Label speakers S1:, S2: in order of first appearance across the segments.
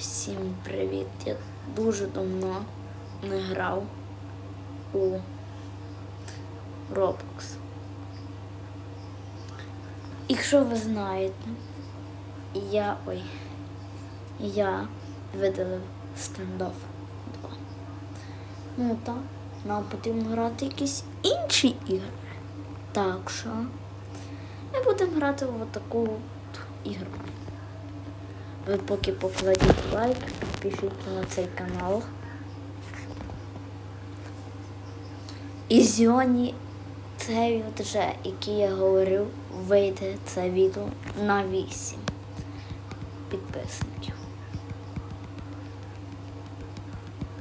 S1: Всім привіт! Я дуже давно не грав у Roblox. Якщо ви знаєте, я ой, я видалив стендоф 2. Ну так, нам потрібно грати якісь інші ігри. Так що ми будемо грати в таку ігру. Ви поки покладіть лайк, підпишіться на цей канал. І сьогодні цей вже, який я говорив, вийде це відео на 8 підписників.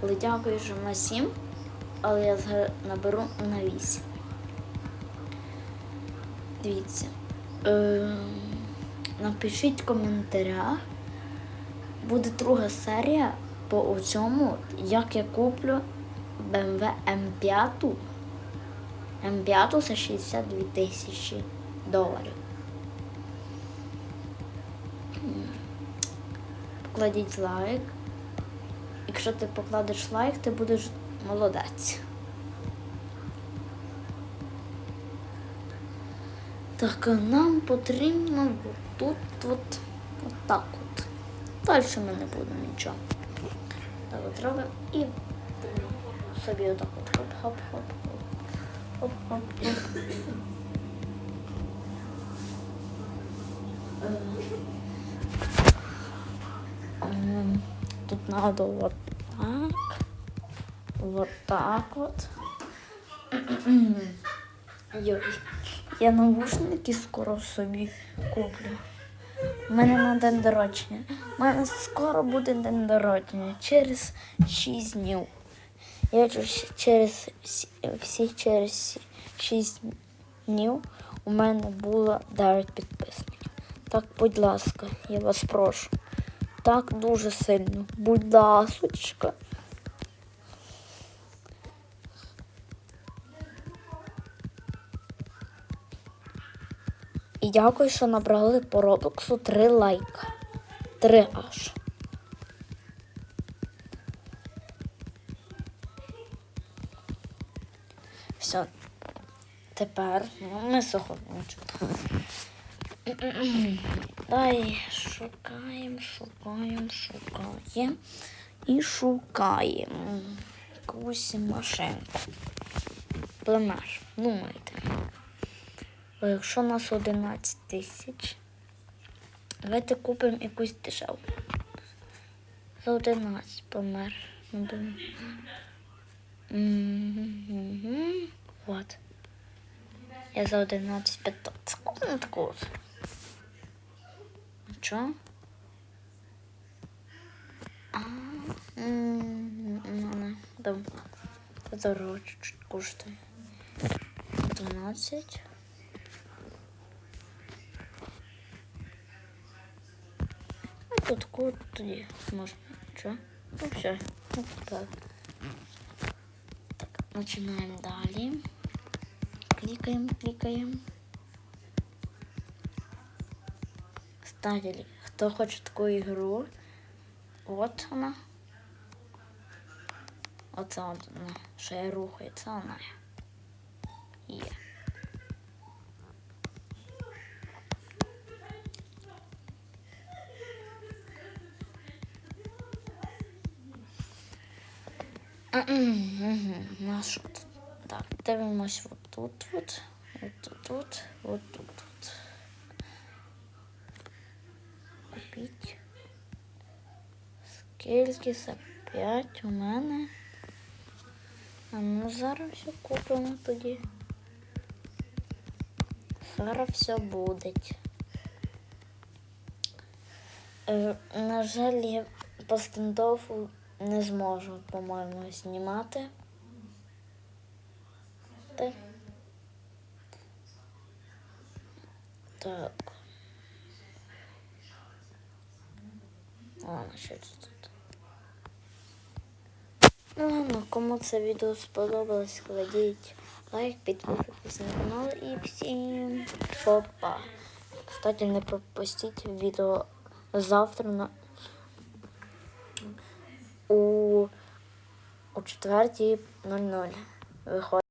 S1: Але дякую, що на 7, але я наберу на 8. Дивіться. Ем, напишіть в коментарях. Буде друга серія по цьому, як я куплю BMW M5. М5 за 62 тисячі доларів. Покладіть лайк. Якщо ти покладеш лайк, ти будеш молодець. Так, нам потрібно тут от, от так от. Далі ми не будемо нічого. Так от робимо і собі отак от хоп-хоп-хоп. Хоп-хоп-хоп. Ем, Тут надо вот так. Вот так вот. Йой. Я наушники скоро собі куплю. У мене на день народження. У мене скоро буде день народження через 6 днів. Я через всі через 6 днів у мене було 9 підписників. Так, будь ласка, я вас прошу. Так дуже сильно. Будь ласочка. І дякую, що набрали по Роблоксу 3 лайка. 3 аж. Все. Тепер ну, ми сухоночку. Дай шукаємо, шукаємо, шукаємо і шукаємо якусь машинку. Пленаж, думайте. Якщо нас 11 тисяч, давайте купимо якусь дешеву. За 11 помер. Ну. Вот. Я за 11 15. Купимо таку от. Чо? А, м, не, там подорожче чуть коштує. 12. Ну, тут код тоді можна. Чо? Ну, все. Ну, так. Так, починаємо далі. Клікаємо, клікаємо. Ставили. Хто хоче таку ігру? От вона. Оце от вона. Що я рухаю, це вона. Є. Ну, що тут? Так, дивимось от тут, от, от тут, от, от тут, от. Купіть. Скільки за 5 у мене? А ну зараз все купимо тоді. Зараз все буде. Е, на жаль, я по стендофу не зможу, по-моєму, знімати. Так. Ладно, що це тут? Ну ладно, кому це відео сподобалось, кладіть лайк, підписуйтесь на канал і всім па-па. Кстати, не пропустіть відео завтра на у, у 4.00 виходить.